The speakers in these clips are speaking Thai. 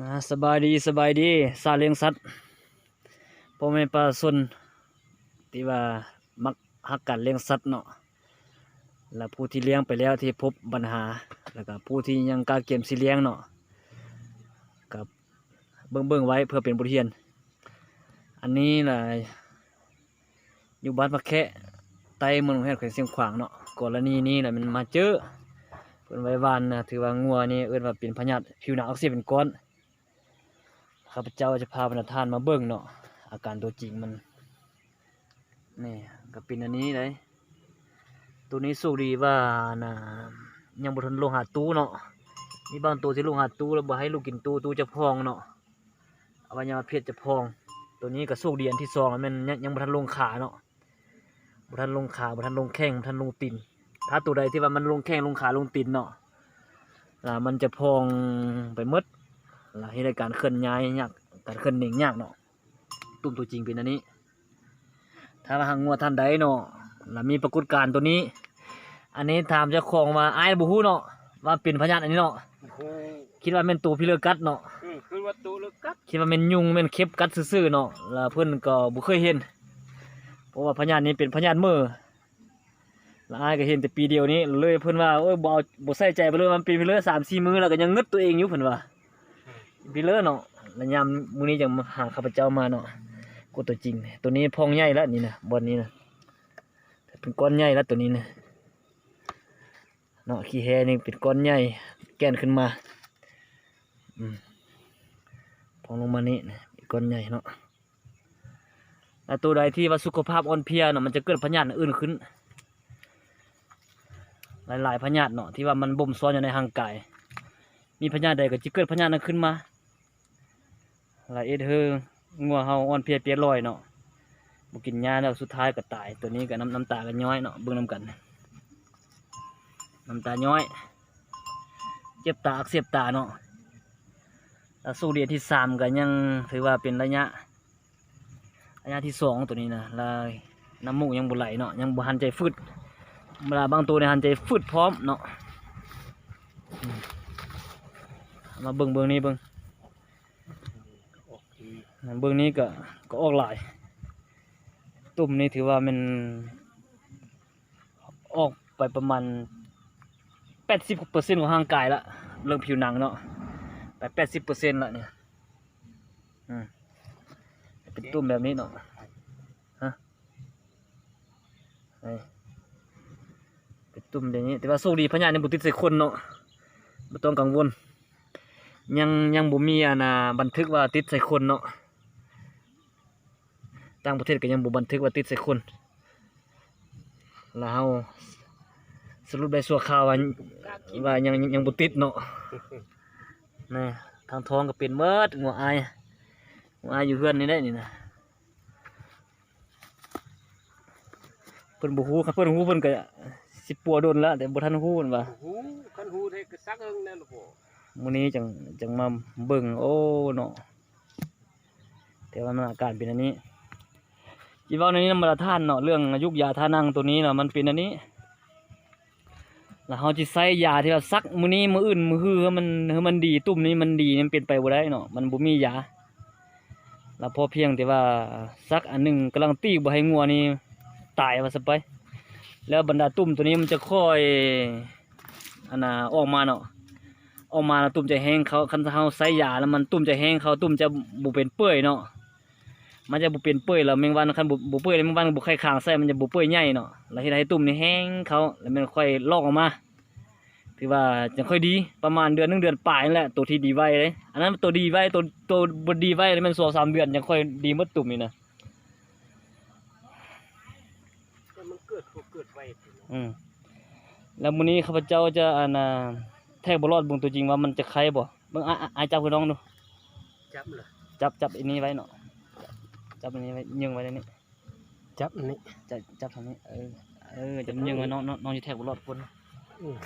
นะสบายดีสบายดีซาเลี้ยงสัตว์พ่อแม่ปลาสนที่ว่ามักฮักกันเลี้ยงสัตว์เนาะแล้วผู้ที่เลี้ยงไปแล้วที่พบปัญหา แล้วก็ผู้ที่ยังกล้าเก็บสิเลี้ยงเนาะกับเบิ่งเบิ่งไว้เพื่อเป็นบทเรียน อันนี้แหละอยู่บ้านพระแคะใต้เมืองแห่งแขวงเสียงขวางเนาะกรณีนี้แหละมันมาเจอเพิ่นไว้วานนะถือว่างัวนี่เอิ้นว่าเป็นพยาธิผิวหนังอักเสบเป็นก้อน ข้าพเจ้าจะพาบรรดาท่านมาเบิ่งเนาะอาการตัวจริงมันนี่ก็เป็นอันนี้เลยตัวนี้สู้ดีว่านะยังบ่ทันลงหาตู้เนาะมีบางตัวที่ลงหาตู้แล้วบ่ให้ลูกกินตู้ตู้จะพองเนาะอวัยวะเพศจะพอง ตัวนี้ก็สู้ดีอันที่สองมันยังบ่ทันลงขาเนาะบ่ทันลงขาบ่ทันลงแข้งบ่ทันลงตีนถ้าตัวใดที่ว่ามันลงแข้งลงขาลงตีนเนาะล่ะมันจะพองไปมด เราให้ได้การเคลื่อนย้ายยากการเคลื่อนหน่งยากเนาะตุ่มตัวจริงเป็นอันนี้ ถ้าว่าหางงัวท่านใดเนาะแล้วมีปรากฏการณ์ตัวนี้ อันนี้ถามเจ้าของมาอ้ายบุฮู้เนาะว่าเป็นพยานอันนี้เนาะโอ้คิดว่าเป็นตัวพิเลอกัดเนาะอืมคือว่าตัวเลึกกัดคิดว่าเป็นยุงเป็นเข็บกัดซื่อๆเนาะแล้วเพิ่นก็บ่เคยเห็นเพราะว่าพยานนี้เป็นพยานมือแล้วอ้ายก็เห็นแต่ปีเดียวนี้เลยเพิ่นว่าโอ้ยบ่เอาบ่ใส่ใจไปเลยมันเป็นพิเลอ3-4มื้อแล้วก็ยังงึดตัวเองอยู่เพิ่นว่า พิเลอร์เนาะแล้วยามมื้อนี้จังมาหาข้าพเจ้ามาเนาะกูตัวจริง ตัวนี้พองใหญ่แล้วนี่นะบอนนี้นะเป็นก้อนใหญ่แล้วตัวนี้นะเนาะขี้แฮนี่เป็นก้อนใหญ่แกนขึ้นมาอืมพองลงมานี่นะเป็นก้อนใหญ่เนาะแล้วตัวใดที่ว่าสุขภาพอ่อนเพลียเนาะมันจะเกิดพยาธิอื่นขึ้น หลายๆพยาธิเนาะที่ว่ามันบ่มซ้อนอยู่ในร่างกายมีพญาใดก็จะเกิดพญานั้นขึ้นมา ลายเอ็ดเฮองัวเฮาอ่อนเพลียเปียลอยเนาะบกินยาแล้วสุดท้ายก็ตาย ตัวนี้ก็น้ำน้ำตาก็ย้อยเนาะเบิ่งน้ำกันน้ำตาย้อย เจ็บตาอักเสบตาเนาะแล้วสู้เดือนที่สามก็ยังถือว่าเป็นระยะระยะที่สองตัวนี้นะแล้วน้ำมูกยังบ่ไหลเนาะยังบ่หันใจฟึดเวลาบางตัวเนี่ยหันใจฟึดพร้อมเนาะมาเบิ่งเบิ่งนี้เบิ่ง เบิ่งนี้ก็ก็ออกหลาย ตุ่มนี้ถือว่ามันออกไปประมาณแปดสิบเปอร์เซ็นต์ของร่างกายละเรื่องผิวหนังเนาะไปแปดสิบเปอร์เซ็นต์ละเนี่ยอืมเป็นตุ่มแบบนี้เนาะฮะเป็นตุ่มแบบนี้ แต่ว่าโชคดีพญาในบุติดใส่คนเนาะไม่ต้องกังวลยังยังบ่มีอานาบันทึกว่าติดใส่คนเนาะ ต่างประเทศก็ยังบ่บันทึกว่าติดใส่คนแล้วเฮาสรุปได้สัวข่าวว่าว่ายังยังยังบ่ติดเนาะนี่ทางท้องก็เป็นเมิดงัวอายงัวอายอยู่เฮือนนี่ได้นี่นะเพิ่นบ่ฮู้ครับเพิ่นฮู้เพิ่นก็สิปัวโดนแล้วแต่บ่ทันฮู้นั่นว่าหูคันหูเทกซักเอิงนั่นโหมื้อนี้จังจังมาเบิ่งโอ้เนาะแต่ว่ามันอาการเป็นอันนี้ คิดว่าในนี้นำมาท่านเนาะเรื่องยุกยาท่านั่งตัวนี้เนาะมันเป็นอันนี้แล้วเฮาสิใส่ยาที่ว่าซักมือนี้มืออื่นมือฮือมันให้มันดีตุ่มนี้มันดีมันเป็นไปบ่ได้เนาะมันบ่มียาแล้วพอเพียงแต่ว่าซักอันหนึ่งกำลังตีบ่ให้งัวนี่ตายว่าซะไป แล้วบรรดาตุ่มตัวนี้มันจะค่อยอันน่ะออกมาเนาะออกมาแล้วตุ่มจะแห้งเขาคันเฮาใส่ยาแล้วมันตุ่มจะแห้งเขาตุ่มจะบ่เป็นเปื่อยเนาะ มันจะบ่เป็นเปื่อยแล้วแมงวันคันบ่บ่เปื่อยแล้วแมงวันบ่ไข่คางใส่มันจะบ่เปื่อยใหญ่เนาะแล้วเฮ็ดให้ตุ่มนี่แห้งเขาแล้วมันค่อยลอกออกมาถือว่าจะค่อยดีประมาณเดือนหนึงเดือนปลายนั่นแหละตัวที่ดีไว้เลยอันนั้นตัวดีไว้ตัวตัวบ่ดีไว้แล้วมัน2 3เดือนยังค่อยดีหมดตุ่มนี่นะแต่มันเกิดก็เกิดไวอืมแล้วมื้อนี้ข้าพเจ้าจะอันน่ะแทกบ่รอดเบิ่งตัวจริงว่ามันจะไข่บ่เบิ่งอะอะอะจับให้น้องดูจับเลยจับจับอันนี้ไว้เนาะ จับอันนี้ไว้ยึงไว้ในนี้จับนี่จับจับทางนี้ เออ เออจับยึงไว้น้องน้องน้องจะแทกบนรอดคน อืม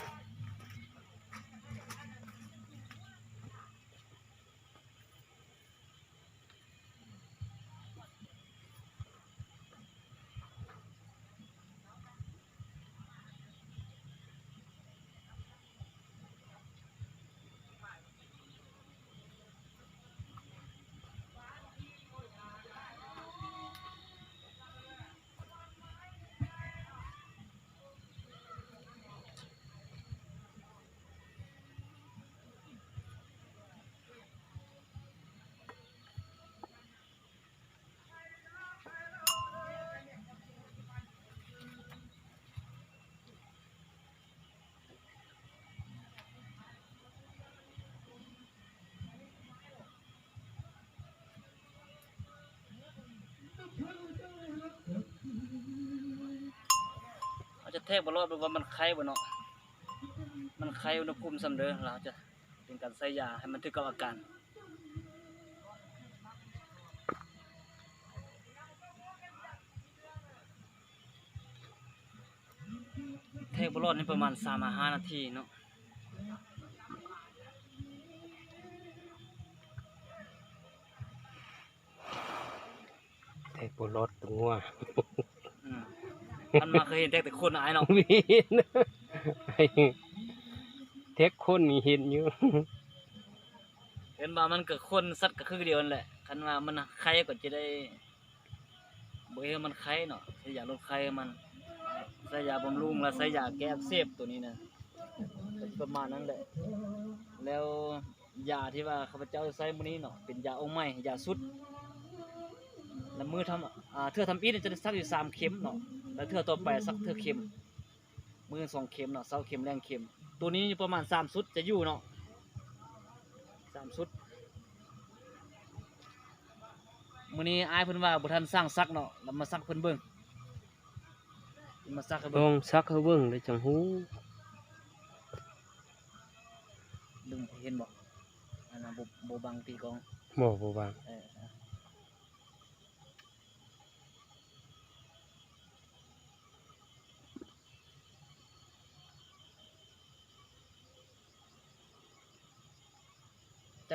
แทกบรอดเพราะว่ามันไข้บ่เนาะมันไข้อุณหภูมิสำเด้อเราจะเป็นการใส่ยาให้มันถึกกับอาการเทคบอลอดนี่ประมาณ3ามห้านาทีเนาะแทกบรถตัวงัว มันมาเคยเห็นแต่แต่คนอายเนาะมีเห็นไอ้แทกคนมีเห็นอยู่เห็นว่ามันก็คนสัตว์ก็คือเดียวนั่นแหละคันว่ามันไข้ก็จะได้บ่ให้มันไข้เนาะใช้ยาลดไข้ให้มันใช้ยาบำรุงแล้วใช้ยาแก้อักเสบตัวนี้นะก็ประมาณนั้นแหละแล้วยาที่ว่าข้าพเจ้าใช้มื้อนี้เนาะเป็นยาองค์ใหม่ยาสุดแล้วมือทำอ่าเทื่อทำอีทเนี่ยจะได้สักอยู่สามเข็มเนาะ แล้วเทื่อต่อไปสักเทื่อเข็ม มือสองเข็มเนาะเสาเข็มแรงเข็ม ตัวนี้อยู่ประมาณสามสุดจะอยู่เนาะสามสุดมื้อนี้อายเพิ่นว่าบ่ทันสร้างซักเนาะแล้วมาซักเพิ่นเบิ่งมาซักให้ต้เบิ่องงซักให้เบิ่งเลยจังหูดึงเห็นบ่อันนั้นบ่บ่บังตีกองบ่บ่บางเออ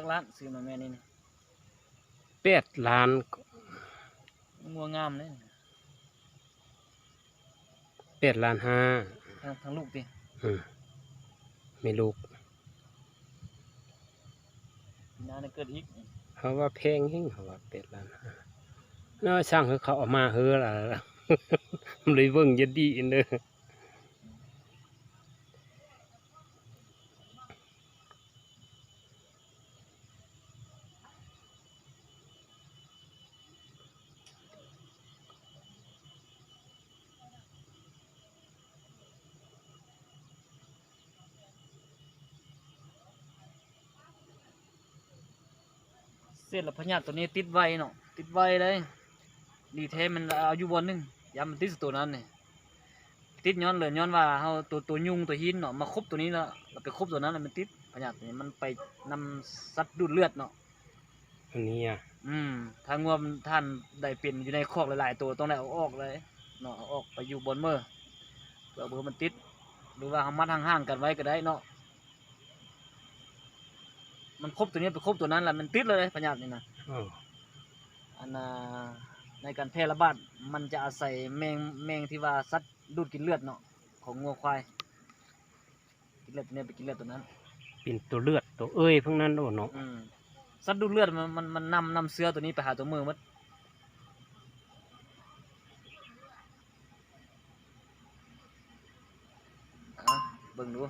จักล้านซื้อมาแม่นี่นี่แปดล้านงัวงามเลยแปดล้านห้าทางทางลูกติอืมไม่ลูกปีหน้าเนี่ยเกิดอีกเขาว่าแพงหิ้งเขาว่าแปดล้านห้าเนาะช่างเขาเขาเออกมาเฮือล่ะมันเลยเบิ่งจะดีเด้อ เส้นละพญาติตัวนี้ติดไวเนาะติดไวเลยดีแท้มันเอาอยู่บนหนึงยามมันติดตัวนั้นนี่ติดย้อนเลยย้อนว่าเฮาตัวตัวยุงตัวหินเนาะมาคบตัวนี้แล้วเราไปคบตัวนั้นแล้วมันติดพญาติตัวนี้มันไปนำสัตว์ดูดเลือดเนาะอันนี้อะอืมถ้างวมท่านได้เป็นอยู่ในคอกหลายๆตัวต้องได้เอาออกเลยเนาะเอาออกไปอยู่บนมือเพื่อเบอร์มันติดหรือว่าเอามัดห่างๆกันไว้ก็ได้เนาะ มันครบตัวนี้ไปครบตัวนั้นแหละมันติดเลยพญาตินี่นะอ้าวอันน่ะในการแพร่ระบาดมันจะอาศัยแมงแมงที่ว่าสัตว์ดูดกินเลือดเนาะของงัวควายกินเลือดตัวนี้ไปกินเลือดตัวนั้น เป็นตัวเลือดตัวเอ้ยพวกนั้นโอ้เนาะอืมสัตว์ดูดเลือดมันมันมันนำนำเสื้อตัวนี้ไปหาตัวมือหมัดอะเบิ่งดู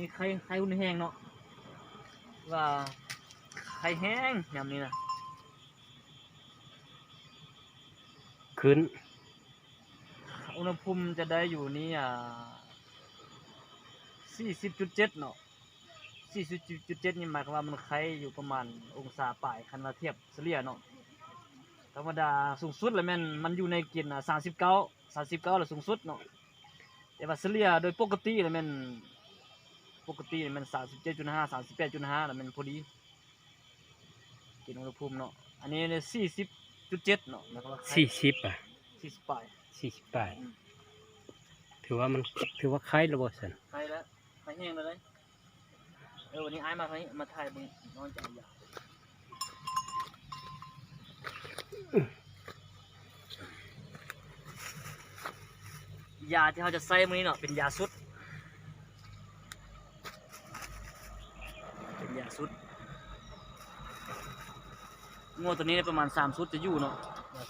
นี้ไข่ไข่หุ่นแห้งเนาะว่าไข่แห้งยามนี้นะขึ้น อุณหภูมิจะได้อยู่นี่อ่า40.7เนาะ40.7นี่หมายความว่ามันไข่อยู่ประมาณองศาปลายคันว่าเทียบเฉลี่ยเนาะธรรมดาสูงสุดเลยแม่นมันอยู่ในเกณฑ์สามสิบเก้าสามสิบเก้าแหละสูงสุดเนาะแต่ว่าเฉลี่ยโดยปกติเลยแม่น ปกติเลยแม่นสามสิบเจ็ดจุดห้าสามสิบแปดจุดห้าแล้วแม่นพอดีเกณฑ์อุณหภูมิเนาะอันนี้เนี่ยสี่สิบจุดเจ็ดเนาะแล้วก็สี่สิบอะสี่สิบปลายสี่สิบแปดถือว่ามันถือว่าไข้ระบบสันใครแล้วใครแห้งเลยเออวันนี้ไอ้ายมาไยมาถ่ายเบิ่งนอนจังอยากยาที่เขาจะใส่มื้อนี้เนาะเป็นยาสุด เป็นยา สุดงวดตัวนี้ประมาณสามสุดจะอยู่เนาะ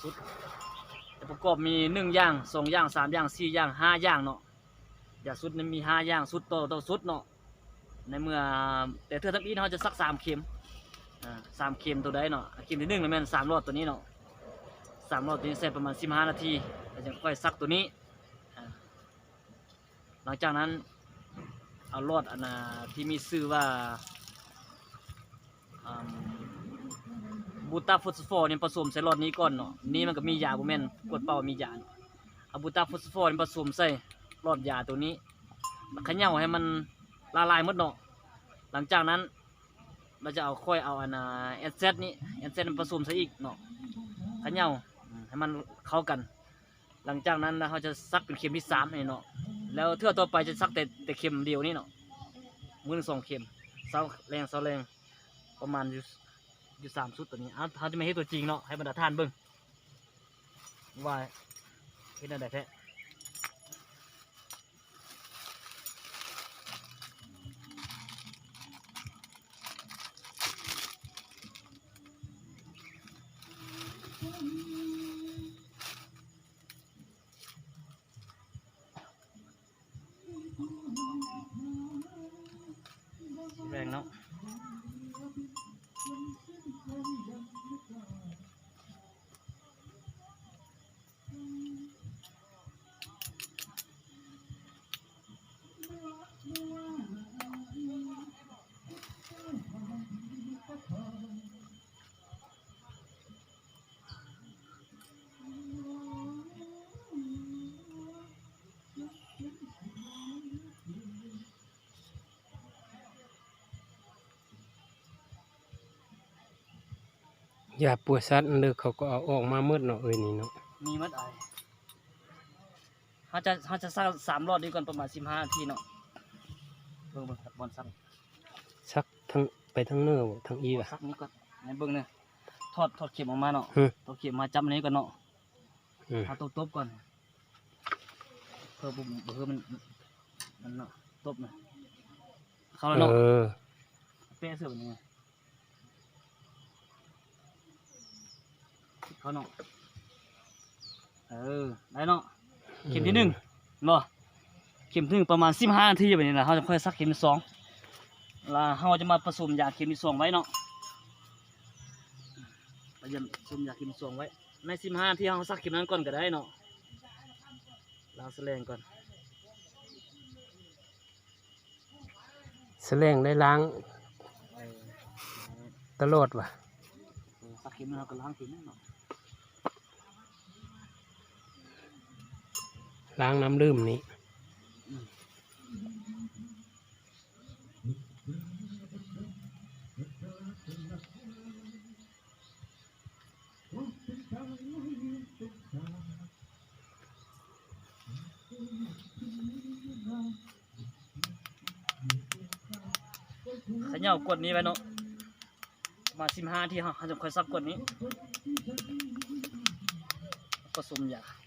สุดแต่ประกอบมีหนึ่งอย่างสองย่างสามอย่างสี่อย่างห้าอย่างเนาะยาสุดนั้นมีห้าอย่างสุดโตโตสุดเนาะในเมื่อแต่เธอทำอีนเขาจะสักสามเข็มอ่าสามเข็มตัวใดเนาะเข็มที่หนึ่งแล้วแม่นสามรอบตัวนี้เนาะสามรอบตัวนี้ใส่ประมาณสิบห้านาทีแล้วจะค่อยซักตัวนี้ หลังจากนั้นเอารอดอันที่มีชื่อว่าอืม บูตาฟอสฟอร์นี่ผสมใส่หลอดนี้ก่อนเนาะนี่มันก็มียาบ่แม่นกดเป่ามียาเนาะเอาบูตาฟอสฟอร์นี่ผสมใส่หลอดยาตัวนี้ขย่าให้มันละลายหมดเนาะหลังจากนั้นเราจะเอาค่อยเอาอันเอสเซนี่เอสเซผสมใส่อีกเนาะขย่าให้มันเข้ากัน หลังจากนั้นเขาจะซักเป็นเข็มที่สามนี่เนาะแล้วเทื่อต่อไปจะซักแต่แต่เข็มเดียวนี่เนาะมือสองเข็มเสาแรงเสาแรงประมาณอยู่ อยู่สามชุดตัวนี้เอาเขาจะไม่ให้ตัวจริงเนาะให้บรรดาท่านเบิ้งว่าเห็นอะไรแท้ ยาปวดสัตว์อันเด้อเขาก็เอาออกมาหมดเนาะเอ้ยนี่เนาะมีมัดไอเขาจะเขาจะซักสามรอบดีก่อนประมาณสิบห้านาทีเนาะเบิ่งเบิ่งครับบอลซักซักทั้งไปทั้งเนื้อบ่ทั้งอีว่ะซักนี้ก่อนไหนเบิ่งเนี่ยถอดถอดเข็มออกมาเนาะฮึถอดเข็มมาจับอันนี้ก่อนเนาะอืมเอาตบตบก่อนเพื่อบุเพื่อมันมันเนาะตบนะเข้าแล้วเนาะเออเป๊ะเสือแบบนี้ เข้าเนาะเออได้เนาะเข็มที่หนึ่งบ่เข็มที่หนึ่งประมาณสิบห้านาทีแบบนี้นะเขาจะค่อยซักเข็มที่สองแล้วเขาจะมาผสมยาเข็มที่สองไว้เนาะเราจะผสมยาเข็มที่สองไว้ ในสิบห้านาทีเขาซักเข็มนั้นก่อนก็ได้เนาะล้างแสลงก่อนแสลงได้ล้างเออตลอดว่ะเออซักเข็มนั้นเราก็ล้างเข็มนั่นเนาะ ล้างน้ำลืมนี้ ขย่ากดนี้ไว้เนาะมาสิบห้าทีเขาเขาจะค่อยซักกดนี้ผสมยา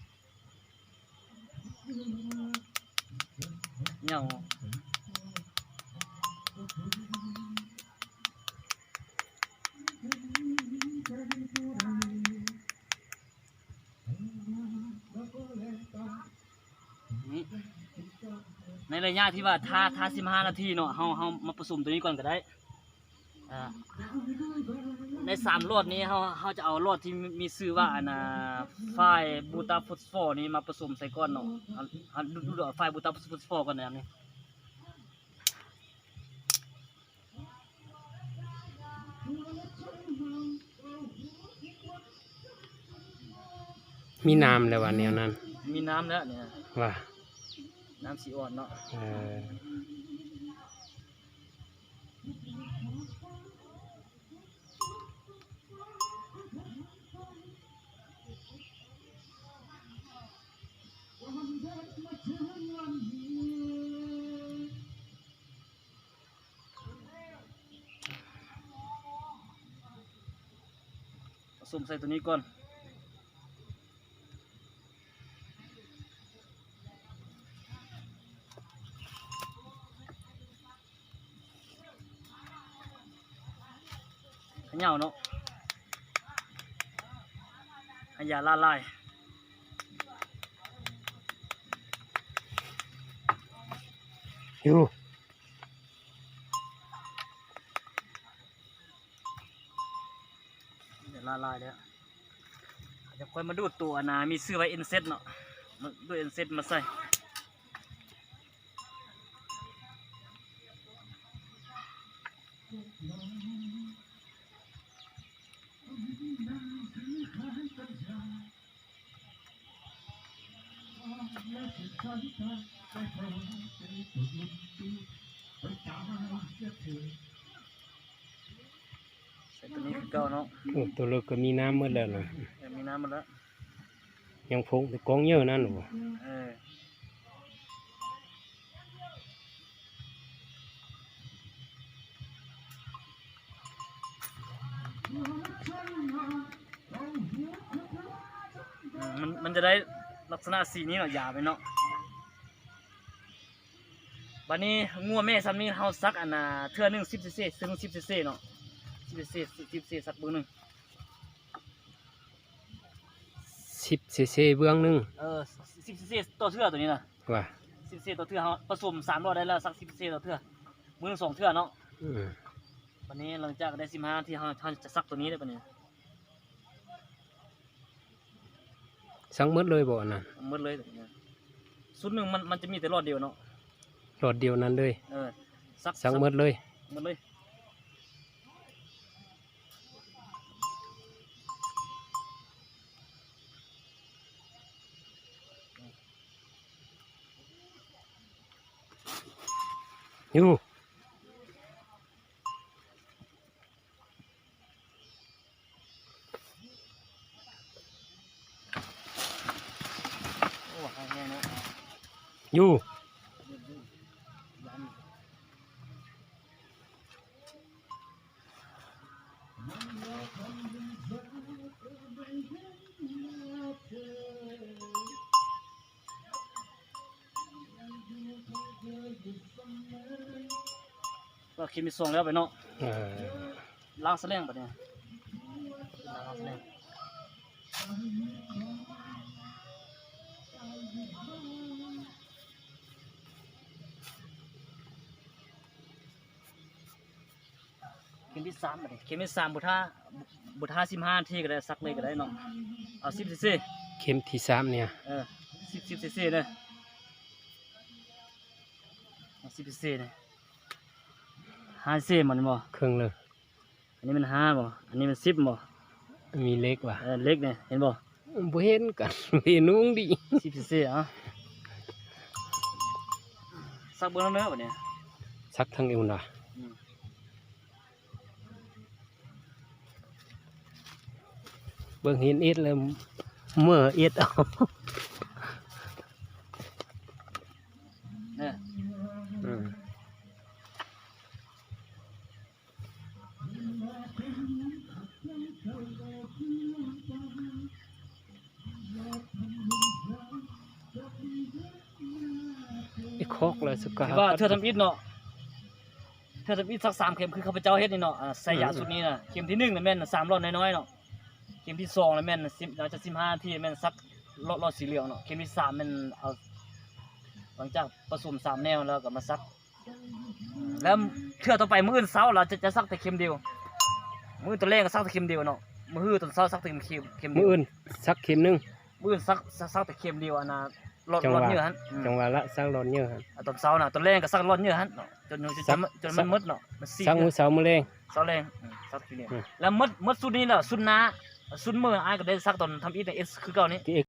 เหย่าในระยะที่ว่าท่าท่าสิบห้านาทีเนาะเฮาเฮามาผสมตัวนี้ก่อนก็ได้อ่า ในสามรอดนี้เฮาเฮาจะเอารอดที่มีมีชื่อว่าอันน่ะไฟบูตาฟอสฟอร์นี้มาผสมใส่ก้อนเนาะเอาเอาดูดูเอาไฟบูตาฟอสฟอร์ก่อนนะอันนี่มีน้ำแล้วว่ะแนวนั้น มีน้ำแล้วเนี่ยว่าน้ำสีอ่อนเนาะ เออ ผสมใส่ตัวนี้ก่อนเขย่าเนาะให้ยาละลายอยู่ ละลายแล้วอาจะค่อยมาดูตัวนามีซื้อไว้เอ็นเซ็ตเนาะด้วยเอ็นเซ็ตมาใส่ไปจามัาเสีอ ตัวนี้คือเก่าเนาะโอ้ตัวเลิกก็มีน้ำหมดแล้วนะเดี๋ยวมีน้ำมาแล้วยังพงแต่กองเยอะนั่นหนูเอออืมมันมันจะได้ลักษณะสีนี้เนาะหยาบไปเนาะบัดนี้งัวแม่ซ้ำนี้เฮาซักอันน่ะเทื่อหนึง10ซีซีซึ่ง10ซีซีเนาะ 10ซีซี10ซีซีซักเบิ่งหนึงสิบเซเซเบื้องหนึงเออ10ซีซีต่อเทื่อตัวนี้น่ะว่า10ซีต่อเทื่อเฮาผสม3รอบได้แล้วสัก10ซีต่อเทื่อมื้อหนึงสองเทื่อเนาะอืมวันนี้หลังจากได้15นาทีเฮาเฮาจะซักตัวนี้ได้ปะเนี่ยสั่งหมดเลยบ่อันนั้นหมดเลยตัวนี้สุดหนึงมันมันจะมีแต่รอดเดียวเนาะหลอดเดียวนั้นเลยเออซักสั่งหมดเลยหมดเลย อยู่ คิดมีส่งแล้วไปเนาะเออล้างแสลงปะเนี่ยล้างแสลงเข็มที่สามปะเนี่ยเข็มที่สามบุท่าบุท่าสิบห้าทีก็ได้ซักเลยก็ได้เนาะเอาสิบซีซีเข็มที่สามเนี่ยเออสิบสิบซีซีเลยเอาสิบซีซีเลย ห้าซีมันบ่เครื่องเลยอันนี้มันห้าบ่อันนี้มันสิบบ่ มีเล็กว่ะเออเล็กเนี่ยเห็นบ่บ่เห็นกันเห็นนุ่งดีสิบซีซีอะสักเบิ้งแล้วเนื้อบ่เนี่ยสักทั้งเอวน่ะอืมเบิ่งเห็นเอ็ดแล้วเมื่อเอ็ดเอา เนี่ย อืม ไอ้คอกเลยสกาที่ว่าเธอทำอิฐเนาะเธอทำอิฐสักสามเข็มคือข้าพเจ้าเฮ็ดนี่เนาะอ่าใส่ยาสุดนี้น่ะเข็มที่หนึ่งน่ะแม่นสามรอดน้อยๆเนาะเข็มที่สองน่ะแม่นสิบหลังจากสิบห้านาทีแม่นสักรอดรอดสีเหลืองเนาะเข็มที่สามแม่นเอาหลังจากผสมสามแนวแล้วก็มาซัก แล้วเทื่อต่อไปมื้ออื่นเช้าเราจะจะซักแต่เข็มเดียวมื้อตัวแรกก็ซักแต่เข็มเดียวเนาะมื้อฮื้อตอนเช้าซักแต่เข็มเข็มเดีมื้ยอวอื่นสักเข็มหนึงมื้ออื่นซักซักซักแต่เข็มเดียวอันน่ะ รอดจังรหอวะดเยอะฮั่นอืมจังหวะละสักรอนเยอะครับอะตอนเช้าน่ะตอนแรกก็ซักรอดเยอะฮั่นเนาะจนจนจนมันจนมันหมดเนาะมันซีดสักมื้อเนาะเช้ามื้อแรง เช้าแรงอืมซักทีเดียวอืม แล้วหมดหมดสุดนี้แล้วสุดหน้าสุดมืออ้ายก็ได้ซักตอนทำอีทในเอสคือเก่านี้ ที่เอก